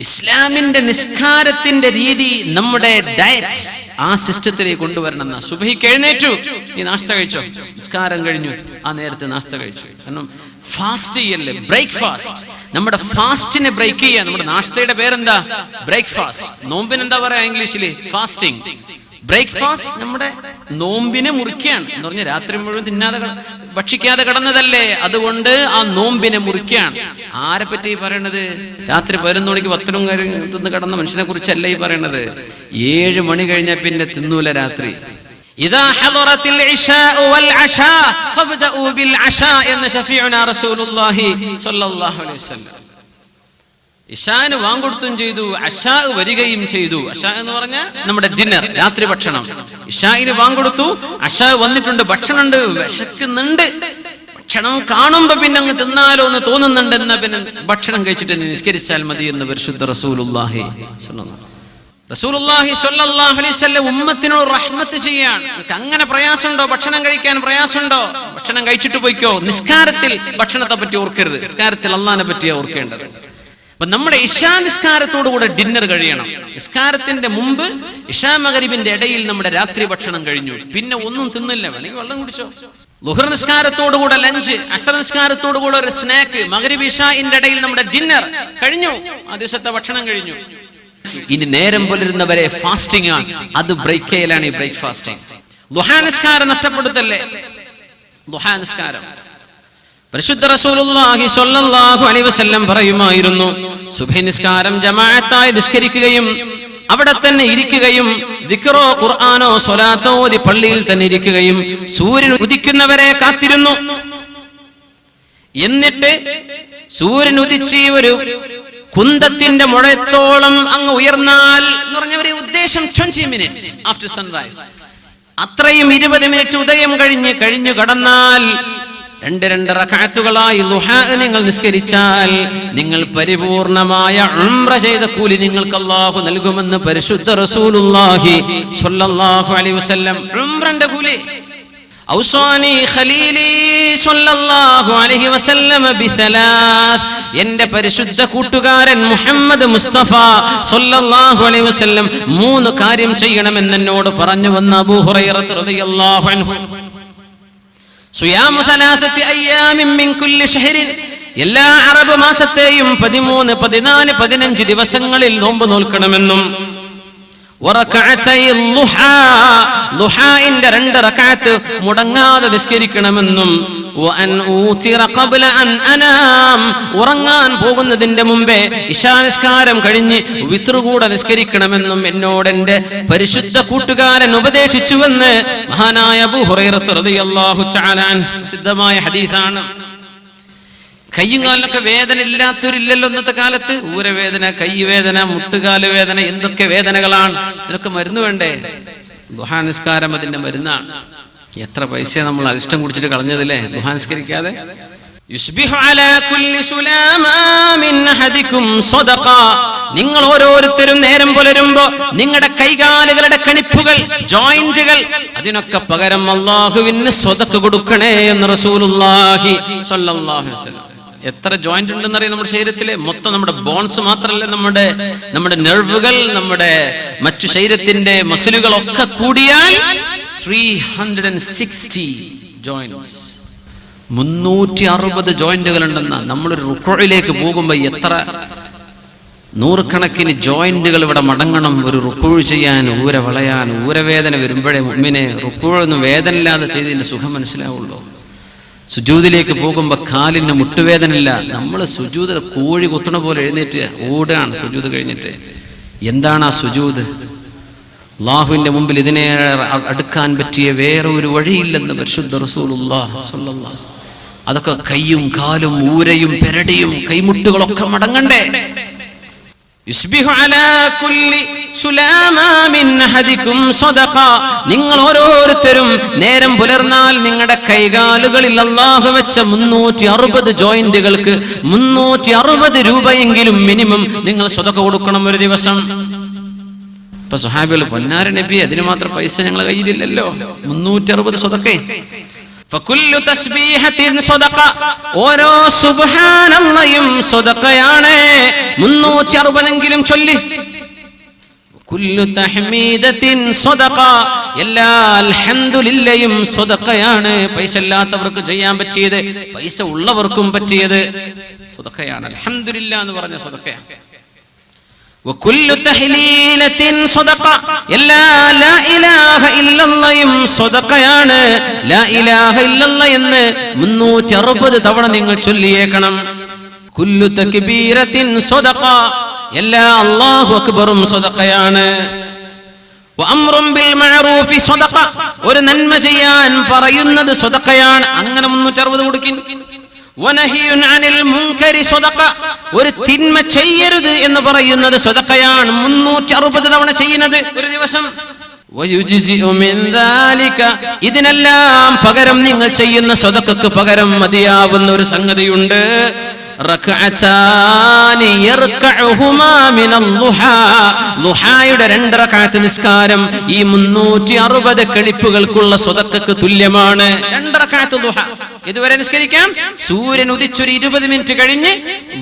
ഇസ്ലാമിന്റെ നിസ്കാരത്തിന്റെ രീതി നമ്മുടെ ഡയറ്റ് ആ സിസ്റ്റത്തിലേക്ക് കൊണ്ടുവരണം എന്നാ സുബഹിക്ക് ഈ നാസ്ത കഴിച്ചോ? നിസ്കാരം കഴിഞ്ഞു. ആ നേരത്തെ നാസ്ത കഴിച്ചു. കാരണം ഫാസ്റ്റ് ചെയ്യല്ലേ? ബ്രേക്ക്ഫാസ്റ്റ് നമ്മുടെ ഫാസ്റ്റിനെ ബ്രേക്ക് ചെയ്യാ നമ്മുടെ നാസ്തയുടെ പേരെന്താ? ബ്രേക്ക്ഫാസ്റ്റ് നോമ്പിന് എന്താ പറയാ ഇംഗ്ലീഷിൽ? ഫാസ്റ്റിംഗ് ബ്രേക്ക്ഫാസ്റ്റ് നമ്മുടെ നോമ്പിനെ മുറിക്കുകയാണ്. എന്ന് പറഞ്ഞ രാത്രി മുഴുവൻ തിന്നാതെ ഭക്ഷിക്കാതെ കിടന്നതല്ലേ? അതുകൊണ്ട് ആ നോമ്പിനെ മുറിക്കുകയാണ്. ആരെ പറ്റി പറയണത്? രാത്രി പതിനൊന്ന് മണിക്ക് പത്തിനും തിന്ന് കിടന്ന മനുഷ്യനെ കുറിച്ചല്ല ഈ പറയണത്? ഏഴ് മണി കഴിഞ്ഞാൽ പിന്നെ തിന്നൂല രാത്രി. ഇതാ എന്ന് ഷഫീഉനാ റസൂലുള്ളാഹി സ്വല്ലല്ലാഹു അലൈഹി വസല്ലം ഇഷാന് വാങ്കൊടുത്തും ചെയ്തു അഷാ വരികയും ചെയ്തു. അഷാ എന്ന് പറഞ്ഞാൽ നമ്മുടെ ഡിന്നർ രാത്രി ഭക്ഷണം. ഇഷായിന് വാങ്കൊടുത്തു അഷാ വന്നിട്ടുണ്ട് ഭക്ഷണമുണ്ട് വിശക്കുന്നുണ്ട്. ഭക്ഷണം കാണുമ്പോ പിന്നെ അങ്ങ് തിന്നാലോ എന്ന് തോന്നുന്നുണ്ട് എന്നാ പിന്നെ ഭക്ഷണം കഴിച്ചിട്ട് നിസ്കരിച്ചാൽ മതി എന്ന് പരിശുദ്ധ റസൂലുള്ളാഹി സ്വല്ലല്ലാഹു റസൂലുള്ളാഹി സ്വല്ലല്ലാഹു അലൈഹി വസല്ലം റഹ്മത്ത് അങ്ങനെ പ്രയാസമുണ്ടോ? ഭക്ഷണം കഴിക്കാൻ പ്രയാസമുണ്ടോ? ഭക്ഷണം കഴിച്ചിട്ട് പോയിക്കോ. നിസ്കാരത്തിൽ ഭക്ഷണത്തെ പറ്റി ഓർക്കരുത്. നിസ്കാരത്തിൽ അള്ളാഹിനെ പറ്റിയാ ഓർക്കേണ്ടത്. അപ്പൊ നമ്മുടെ ഇഷാ നിസ്കാരത്തോടുകൂടെ ഡിന്നർ കഴിയണം. നിസ്കാരത്തിന്റെ മുമ്പ് ഇഷാ മകരിബിന്റെ ഇടയിൽ നമ്മുടെ രാത്രി ഭക്ഷണം കഴിഞ്ഞു. പിന്നെ ഒന്നും തിന്നില്ല. വേണമെങ്കിൽ വെള്ളം കുടിച്ചോ. ലുഹർ നിസ്കാരത്തോടുകൂടെ ലഞ്ച് അസർ നിസ്കാരത്തോടുകൂടെ ഒരു സ്നാക്ക് മകരിബ് ഇഷാന്റെ ഇടയിൽ നമ്മുടെ ഡിന്നർ കഴിഞ്ഞു. ആ ദിവസത്തെ ഭക്ഷണം കഴിഞ്ഞു. ഇനി നേരം പുലരുന്നവരെ ഫാസ്റ്റിംഗ് ആണ്. അത് ബ്രേക്ക് ചെയ്യലാണ് ഈ ബ്രേക്ക് ഫാസ്റ്റിംഗ് നിസ്കാരം നഷ്ടപ്പെടുത്തല്ലേ? നിസ്കാരം. പരിശുദ്ധ റസൂലുള്ളാഹി സ്വല്ലല്ലാഹു അലൈഹി വസല്ലം പറയുമായിരുന്നു സുബഹി നിസ്കാരം ജമാഅത്തായി നിസ്കരിക്കുകയും അവിടെ തന്നെ ഇരിക്കുകയും ദിക്റോ ഖുർആാനോ സ്വലാത്തോ ഓതി പള്ളിയിൽ തന്നെ ഇരിക്കുകയും സൂര്യൻ ഉദിക്കുന്നവരെ കാത്തിരുന്നു. എന്നിട്ട് സൂര്യൻ ഉദിച്ച് ഒരു കുന്തത്തിന്റെ മുഴത്തോളം അങ്ങ് ഉയർന്നാൽ എന്ന് പറഞ്ഞവരെ ഉദ്ദേശം ട്വന്റി മിനിറ്റ്സ് ആഫ്റ്റർ സൺറൈസ് അത്രയും ഇരുപത് മിനിറ്റ് ഉദയം കഴിഞ്ഞ് കഴിഞ്ഞു കടന്നാൽ രണ്ട് രണ്ട് റക്കാത്തുകളായി ലുഹാ നിങ്ങൾ നിസ്കരിച്ചാൽ നിങ്ങൾ പരിപൂർണമായ ഉംറ ചെയ്ത കൂലി നിങ്ങൾക്ക് അള്ളാഹു നൽകുമെന്ന് പരിശുദ്ധ റസൂലുള്ളാഹി സ്വല്ലല്ലാഹു അലൈഹി വസല്ലം. ഉംറന്റെ കൂലി. ഔസാനി ഖലീലി സ്വല്ലല്ലാഹു അലൈഹി വസല്ലം ബിസലാത്ത് എന്റെ പരിശുദ്ധ കൂട്ടുകാരൻ മുഹമ്മദ് മുസ്തഫ സ്വല്ലല്ലാഹു അലൈഹി വസല്ലം മൂന്ന് കാര്യം ചെയ്യണമെന്ന് എന്നോട് പറഞ്ഞു വന്ന അബൂ ഹുറൈറ റളിയല്ലാഹു അൻഹു. എല്ലാ അറബ് മാസത്തെയും പതിമൂന്ന് പതിനാല് പതിനഞ്ച് ദിവസങ്ങളിൽ നോമ്പ് നോൽക്കണമെന്നും രണ്ട് റക്കാത്ത് മുടങ്ങാതെ നിസ്കരിക്കണമെന്നും ഉറങ്ങാൻ പോകുന്നതിന്റെ മുമ്പേ ഇശാ നിസ്കാരം കഴിഞ്ഞ് വിത്രുകൂടെ കൂടെ നിസ്കരിക്കണമെന്നും എന്നോട് എന്റെ പരിശുദ്ധ കൂട്ടുകാരൻ ഉപദേശിച്ചുവെന്ന് മഹാനായ അബൂ ഹുറൈറത്ത് റളിയല്ലാഹു തആല സിദ്ധമായ ഹദീസാണ്. കയ്യും കാലിനൊക്കെ വേദന ഇല്ലാത്തവരില്ലല്ലോ ഇന്നത്തെ കാലത്ത്? ഊരവേദന കൈവേദന മുട്ടുകാല വേദന എന്തൊക്കെ വേദനകളാണ്? ഇതിനൊക്കെ മരുന്ന് വേണ്ടേ? ഗുഹാനിസ്കാരം അതിന്റെ മരുന്നാണ്. എത്ര പൈസ നമ്മൾ അരിഷ്ടം കുടിച്ചിട്ട് കളഞ്ഞതില്ലേ ഗുഹാനിസ്കരിക്കാതെ? നിങ്ങൾ ഓരോരുത്തരും നേരം പുലരുമ്പോ നിങ്ങളുടെ കൈകാലുകളുടെ കണിപ്പുകൾ ജോയിന്റുകൾ അതിനൊക്കെ പകരം അള്ളാഹുവിന് സ്വതക്ക് കൊടുക്കണേ എന്ന് റസൂലുല്ലാഹി സല്ലല്ലാഹു അലൈഹി വസല്ലം. എത്ര ജോയിന്റ് ഉണ്ടെന്നറിയാം നമ്മുടെ ശരീരത്തിലെ? മൊത്തം നമ്മുടെ ബോൺസ് മാത്രമല്ല നമ്മുടെ നമ്മുടെ നെർവുകൾ നമ്മുടെ മറ്റു ശരീരത്തിന്റെ മസിലുകൾ ഒക്കെ കൂടിയാൽ three hundred and sixty joints മുന്നൂറ്റി അറുപത് ജോയിന്റുകൾ ഉണ്ടെന്ന നമ്മളൊരു റുക്കോയിലേക്ക് പോകുമ്പോൾ എത്ര നൂറുകണക്കിന് ജോയിന്റുകൾ ഇവിടെ മടങ്ങണം ഒരു റുക്കൂഴ് ചെയ്യാൻ ഊര വളയാൻ ഊരവേദന വരുമ്പോഴേ മുമ്പിനെ റുക്കൂഴൊന്നും വേദനയില്ലാതെ ചെയ്തതിന്റെ സുഖം മനസ്സിലാവുള്ളൂ. സുജൂതിലേക്ക് പോകുമ്പോൾ കാലിന് മുട്ടുവേദനയില്ല. നമ്മൾ സുജൂത് കോഴി കുത്തണ പോലെ എഴുന്നേറ്റ് ഓടാണ് സുജൂത് കഴിഞ്ഞിട്ട്. എന്താണ് ആ സുജൂത്? അള്ളാഹുവിന്റെ മുമ്പിൽ ഇതിനെ അടുക്കാൻ പറ്റിയ വേറെ ഒരു വഴിയില്ലെന്ന് പരിശുദ്ധ അതൊക്കെ കൈയും കാലും ഊരയും പെരടിയും കൈമുട്ടുകളൊക്കെ മടങ്ങണ്ടേ? നിങ്ങൾ ഓരോരുത്തരും നേരം പുലർന്നാൽ നിങ്ങളുടെ കൈകാലുകളിൽ അള്ളാഹു വെച്ച മുന്നൂറ്റി അറുപത് ജോയിന്റുകൾക്ക് മുന്നൂറ്റി അറുപത് രൂപയെങ്കിലും മിനിമം നിങ്ങൾ സ്വതക്ക കൊടുക്കണം ഒരു ദിവസം. ഇപ്പൊ സുഹാബികൾ പൊന്നാര നബി അതിന് മാത്രം പൈസ ഞങ്ങളെ കയ്യിലില്ലല്ലോ. മുന്നൂറ്റി അറുപത് സ്വതക്കേ ഓരോ സുബാനയും സദഖയാണ് 360 എങ്കിലും ചൊല്ലി എല്ലാ അൽഹംദുലില്ലയും സദഖയാണ് പൈസ ഇല്ലാത്തവർക്ക് ചെയ്യാൻ പറ്റിയത്. പൈസ ഉള്ളവർക്കും പറ്റിയത് സദഖയാണ് അൽഹംദുലില്ല എന്ന് പറഞ്ഞ സദഖയാണ് എല്ലാ ലാ ഇലാഹ ഇല്ലല്ലയും സ്വതക്കയാണ് ലാ ഇലാഹ ഇല്ലല്ല എന്ന് മുന്നൂറ്റി അറുപത് തവണ നിങ്ങൾ ചൊല്ലിയേക്കണം. കുല്ലു തക്ബീരത്തിൻ സ്വതക്ക എല്ലാ അല്ലാഹു അക്ബറും സ്വതക്കയാണ് ഒരു നന്മ ചെയ്യാൻ പറയുന്നത് സ്വതക്കയാണ് അങ്ങനെ മുന്നൂറ്റി അറുപത് കൊടുക്കിൻ. ഒരു തിന്മ ചെയ്യരുത് എന്ന് പറയുന്നത് സ്വതക്കയാണ് മുന്നൂറ്റി അറുപത് തവണ ചെയ്യുന്നത് ഒരു ദിവസം. ഇതിനെല്ലാം പകരം നിങ്ങൾ ചെയ്യുന്ന സ്വതക്കു പകരം മതിയാവുന്ന ഒരു സംഗതിയുണ്ട്. ളുഹായുടെ രണ്ട് റക്അത്ത് നിസ്കാരം ഈ മുന്നൂറ്റി അറുപത് കെളിപ്പുകൾക്കുള്ള സ്വതക്കക്ക് തുല്യമാണ്. രണ്ട് റക്അത്ത് ളുഹ ഇതുവരെ നിസ്കരിക്കാം. സൂര്യൻ ഉദിച്ചൊരു ഇരുപത് മിനിറ്റ് കഴിഞ്ഞ്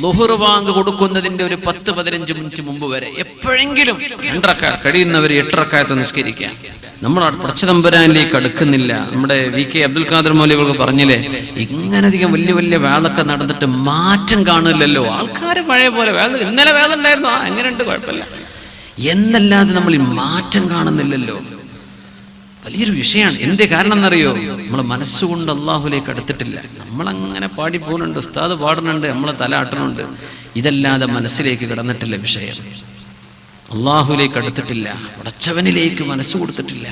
ലുഹുർ വാങ്ക് കൊടുക്കുന്നതിന്റെ ഒരു പത്ത് പതിനഞ്ച് മിനിറ്റ് മുമ്പ് വരെ എപ്പോഴെങ്കിലും രണ്ടറക്ക കഴിയുന്നവർ എട്ടറക്കായത്ത് നിസ്കരിക്കാം. നമ്മൾ പടച്ചതമ്പുരാനിലേക്ക് അടുക്കുന്നില്ല. നമ്മുടെ വി കെ അബ്ദുൽ ഖാദർ മൗലികൾക്ക് പറഞ്ഞില്ലേ ഇങ്ങനധികം വലിയ വലിയ വേളൊക്കെ നടന്നിട്ട് മാറ്റം കാണില്ലല്ലോ ആൾക്കാർ പഴയ പോലെ വേള ഇന്നലെ വേല ഉണ്ടായിരുന്നു. ആ എങ്ങനെയുണ്ട്? കുഴപ്പമില്ല. എന്നല്ലാതെ നമ്മൾ മാറ്റം കാണുന്നില്ലല്ലോ. വലിയൊരു വിഷയമാണ്. എന്തേ കാരണം എന്നറിയോ നമ്മൾ മനസ്സുകൊണ്ട് അള്ളാഹുലേക്ക് അടുത്തിട്ടില്ല. നമ്മളങ്ങനെ പാടി പോകുന്നുണ്ട്. ഉസ്താദ് പാടുന്നുണ്ട്. നമ്മളെ തല ആട്ടുന്നുണ്ട്. ഇതല്ലാതെ മനസ്സിലേക്ക് കിടന്നിട്ടില്ല വിഷയം. അള്ളാഹുലേക്ക് അടുത്തിട്ടില്ല. ഉടച്ചവനിലേക്ക് മനസ്സ് കൊടുത്തിട്ടില്ല.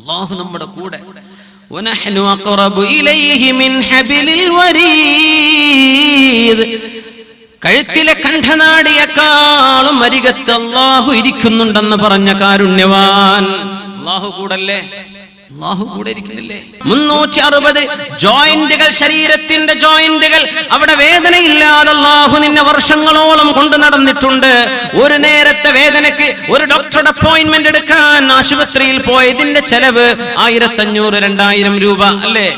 അള്ളാഹു നമ്മുടെ കൂടെ. കഴുത്തിലെ കണ്ഠനാടിയേക്കാളും അരികത്ത് അള്ളാഹു ഇരിക്കുന്നുണ്ടെന്ന് പറഞ്ഞ കാരുണ്യവാൻ. അള്ളാഹു കൂടല്ലേ? അള്ളാഹു കൂടെ ഇരിക്കുന്നില്ലേ? മുന്നൂറ്റി അറുപത് ജോയിന്റുകൾ ശരീരത്തിന്റെ ജോയിന്റുകൾ അവിടെ വേദനയില്ലാതെ അള്ളാഹു നിന്നെ വർഷങ്ങളോളം കൊണ്ട് നടന്നിട്ടുണ്ട്. ഒരു നേരത്തെ വേദനയ്ക്ക് ഒരു ഡോക്ടറുടെ അപ്പോയിന്റ്മെന്റ് എടുക്കാൻ ആശുപത്രിയിൽ പോയതിന്റെ ചെലവ് ആയിരത്തഞ്ഞൂറ് രണ്ടായിരം രൂപ അല്ലേ?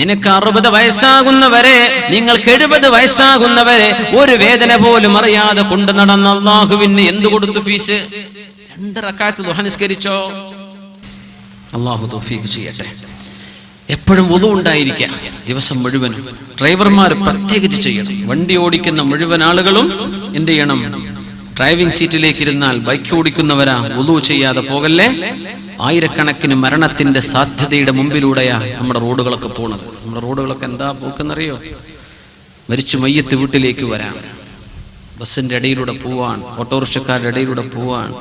നിനക്ക് അറുപത് വയസ്സാകുന്നവരെ നിങ്ങൾക്ക് എഴുപത് വയസ്സാകുന്നവരെ ഒരു വേദന പോലും അറിയാതെ കൊണ്ടു നടന്ന അള്ളാഹുവിന് എന്ത് കൊടുത്തു ഫീസ്? രണ്ട് റക്കാത്ത് ദുഹ നിസ്കരിച്ചോ? അള്ളാഹു തോഫീക്ക് ചെയ്യട്ടെ. എപ്പോഴും ഒതു ഉണ്ടായിരിക്കാം ദിവസം മുഴുവനും. ഡ്രൈവർമാർ പ്രത്യേകിച്ച് ചെയ്യണം. വണ്ടി ഓടിക്കുന്ന മുഴുവൻ ആളുകളും എന്ത് ചെയ്യണം? ഡ്രൈവിംഗ് സീറ്റിലേക്ക് ഇരുന്നാൽ ബൈക്ക് ഓടിക്കുന്നവരാ ഒതു ചെയ്യാതെ പോകല്ലേ? ആയിരക്കണക്കിന് മരണത്തിന്റെ സാധ്യതയുടെ മുമ്പിലൂടെയാ നമ്മുടെ റോഡുകളൊക്കെ പോണത്. നമ്മുടെ റോഡുകളൊക്കെ എന്താ പോക്കെന്നറിയോ? മരിച്ചു മയ്യത്ത് വീട്ടിലേക്ക് വരാം. ബസ്സിന്റെ ഇടയിലൂടെ പോവാൻ ഓട്ടോറിക്ഷക്കാരുടെ ഇടയിലൂടെ പോവാൻ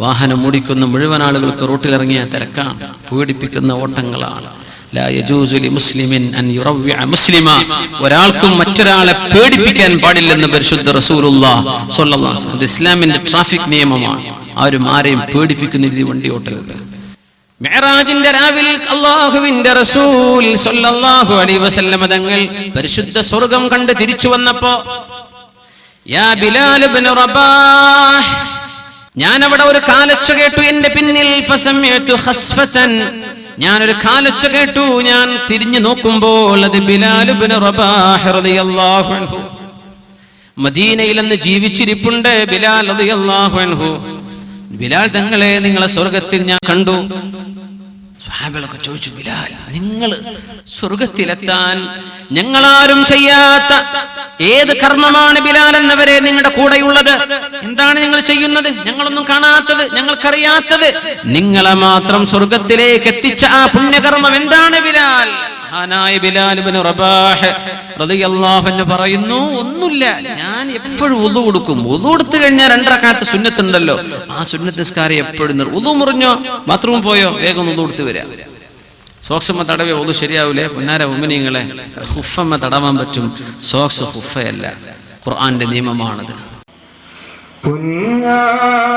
വാഹനം ഓടിക്കുന്ന മുഴുവൻ ആളുകൾക്ക് റോട്ടിലിറങ്ങിയ തിരക്കാണ് പീഡിപ്പിക്കുന്ന ഓട്ടങ്ങളാണ്. ഒരാൾക്കും മറ്റൊരാളെ പേടിപ്പിക്കാൻ പാടില്ലെന്ന് പരിശുദ്ധ അലൈഹി വസല്ലം. ഇസ്ലാമിന്റെ ട്രാഫിക് നിയമമാണ് ആരും ആരെയും പേടിപ്പിക്കുന്ന രീതി വണ്ടി ഓട്ടരുത് മെഹറാജിന്റെ രാവിൽ അള്ളാഹുവിന്റെ റസൂൽ സല്ലല്ലാഹു അലൈഹി വസല്ലമ തങ്ങൾ പരിശുദ്ധ സ്വർഗം കണ്ട് തിരിച്ചു വന്നപ്പോ യാ ബിലാൽ ഇബ്നു റബാഹ് ഞാൻ അവിടെ ഒരു കാലച്ചു കേട്ടു എന്റെ പിന്നിൽ. ഞാൻ ഒരു കാലച്ചു കേട്ടു. ഞാൻ തിരിഞ്ഞു നോക്കുമ്പോൾ അത് മദീനയിൽ അന്ന് ജീവിച്ചിരിപ്പുണ്ട് ബിലാൽ ബിലാൽ തങ്ങളെ നിങ്ങളെ സ്വർഗത്തിൽ ഞാൻ കണ്ടു. സ്വഹാബികളൊക്കെ ചോദിച്ചു ബിലാൽ നിങ്ങൾ സ്വർഗത്തിലെത്താൻ ഞങ്ങളാരും ചെയ്യാത്ത ഏത് കർമ്മമാണ് ബിലാൽ എന്നവരെ നിങ്ങളുടെ കൂടെയുള്ളത്? എന്താണ് നിങ്ങൾ ചെയ്യുന്നത്? ഞങ്ങളൊന്നും കാണാത്തത് ഞങ്ങൾക്കറിയാത്തത്. നിങ്ങളെ മാത്രം സ്വർഗത്തിലേക്ക് എത്തിച്ച ആ പുണ്യകർമ്മം എന്താണ് ബിലാൽ? മഹാനായ ബിലാൽ ഇബ്നു റബാഹ് അൻഹു പറയുന്നു ഒന്നുമില്ല ഞാൻ എപ്പോഴും ഉളു കൊടുക്കും. ഉളു കൊടുത്തു കഴിഞ്ഞാൽ രണ്ടരക്കാത്ത സുന്നത്തുണ്ടല്ലോ. ആ സുന്നത്ത് നിസ്കാരം എപ്പോഴും ഉളു മുറിഞ്ഞോ ബാത്റൂം പോയോ വേഗം ഉളു കൊടുത്ത് വരാം. സോക്സമ്മ തടവേ ഒതു ശരിയാവൂലേ? പൊന്നാര ഉമ്മനിങ്ങളെ ഹുഫമ്മ തടവാൻ പറ്റും. സോക്സ് ഹുഫയല്ല. ഖുർആന്റെ നിയമമാണത്. പുഞ്ഞാരനിബിയ